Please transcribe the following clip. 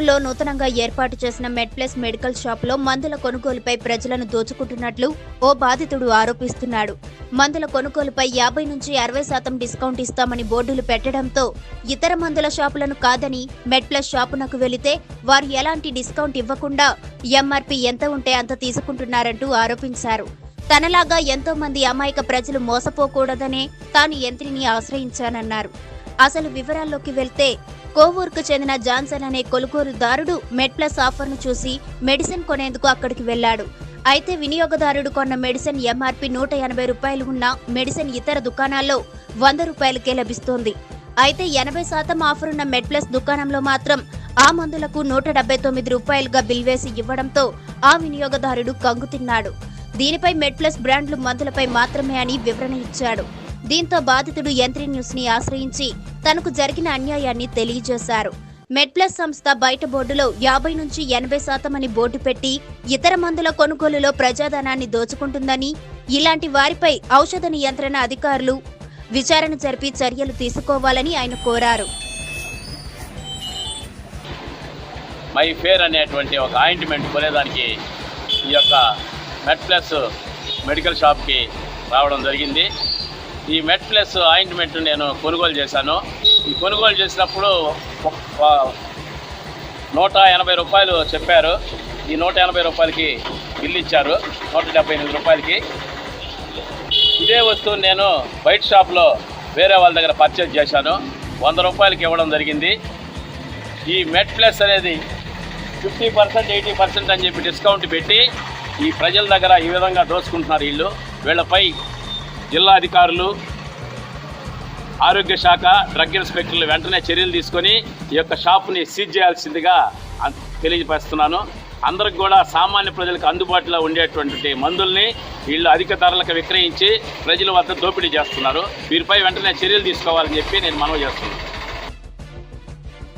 కొనుగోలులో నూతనంగా ఏర్పాటు చేసిన మెడ్ప్లస్ మెడికల్ షాపులో మందుల కొనుగోలుపై ప్రజలను దోచుకుంటున్నట్లు ఓ బాధితుడు ఆరోపిస్తున్నాడు. మందుల కొనుగోలుపై యాభై నుంచి అరవై శాతం డిస్కౌంట్ ఇస్తామని బోర్డులు పెట్టడంతో ఇతర మందుల షాపులను కాదని మెడ్ప్లస్ షాపునకు వెళితే వారు ఎలాంటి డిస్కౌంట్ ఇవ్వకుండా ఎంఆర్పి ఎంత ఉంటే అంత తీసుకుంటున్నారంటూ ఆరోపించారు. తనలాగా ఎంతో మంది అమాయక ప్రజలు మోసపోకూడదనే తాను యంత్రిని ఆశ్రయించానన్నారు. అసలు వివరాల్లోకి వెళ్తే కోవూరుకు చెందిన జాన్సన్ అనే కొనుగోలుదారుడు మెడ్ప్లస్ ఆఫర్ను చూసి మెడిసిన్ కొనేందుకు అక్కడికి వెళ్ళాడు అయితే వినియోగదారుడు కొన్న మెడిసిన్ ఎంఆర్పి నూట ఎనభై రూపాయలు ఉన్న మెడిసిన్ ఇతర దుకాణాల్లో వంద రూపాయలకే లభిస్తోంది. అయితే ఎనభై శాతం ఆఫర్ ఉన్న మెడ్ప్లస్ దుకాణంలో మాత్రం ఆ మందులకు నూట డెబ్బై తొమ్మిది రూపాయలుగా బిల్ వేసి ఇవ్వడంతో ఆ వినియోగదారుడు కంగుతిన్నాడు దీనిపై మెడ్ప్లస్ బ్రాండ్లు మందులపై మాత్రమే అని వివరణ ఇచ్చాడు. దీంతో బాధితుడు యంత్రి న్యూస్ని ఆశ్రయించి తనకు జరిగిన అన్యాయాన్ని తెలియజేశారు. మెడ్ప్లస్ సంస్థ బయట బోర్డులో యాభై నుంచి ఎనభై శాతం అని బోర్డు పెట్టి ఇతర మందుల కొనుగోలులో ప్రజాధనాన్ని దోచుకుంటుందని ఇలాంటి వారిపై ఔషధ నియంత్రణ అధికారులు విచారణ జరిపి చర్యలు తీసుకోవాలని ఆయన కోరారు. మై ఫేర్ అనేటువంటి ఒక ఆయింట్మెంట్ కొనేదానికి ఈ యొక్క మెడ్ప్లస్ మెడికల్ షాప్కి రావడం జరిగింది. ఈ మెట్ ప్లస్ ఆయింట్మెంట్ నేను కొనుగోలు చేశాను. ఈ కొనుగోలు చేసినప్పుడు నూట ఎనభై రూపాయలు చెప్పారు. ఈ నూట ఎనభై రూపాయలకి బిల్లు ఇచ్చారు. నూట డెబ్బై ఎనిమిది రూపాయలకి. ఇదే వస్తువు నేను బయట షాప్లో వేరే వాళ్ళ దగ్గర పర్చేజ్ చేశాను. వంద రూపాయలకి ఇవ్వడం జరిగింది. ఈ మెట్ ప్లస్ అనేది ఫిఫ్టీ పర్సెంట్ ఎయిటీ పర్సెంట్ అని చెప్పి డిస్కౌంట్ పెట్టి ఈ ప్రజల దగ్గర ఈ విధంగా దోచుకుంటున్నారు వీళ్ళు. వీళ్ళపై జిల్లా అధికారులు ఆరోగ్య శాఖ డ్రగ్ ఇన్స్పెక్టర్లు వెంటనే చర్యలు తీసుకొని ఈ యొక్క షాపుని సీజ్ చేయాల్సిందిగా తెలియపరుస్తున్నాను తెలియజేస్తున్నాను. అందరికి కూడా సామాన్య ప్రజలకు అందుబాటులో ఉండేటువంటి మందుల్ని వీళ్ళు అధిక ధరలకు విక్రయించి ప్రజల వద్ద దోపిడీ చేస్తున్నారు. వీరిపై వెంటనే చర్యలు తీసుకోవాలని చెప్పి నేను మనవి చేస్తున్నాను.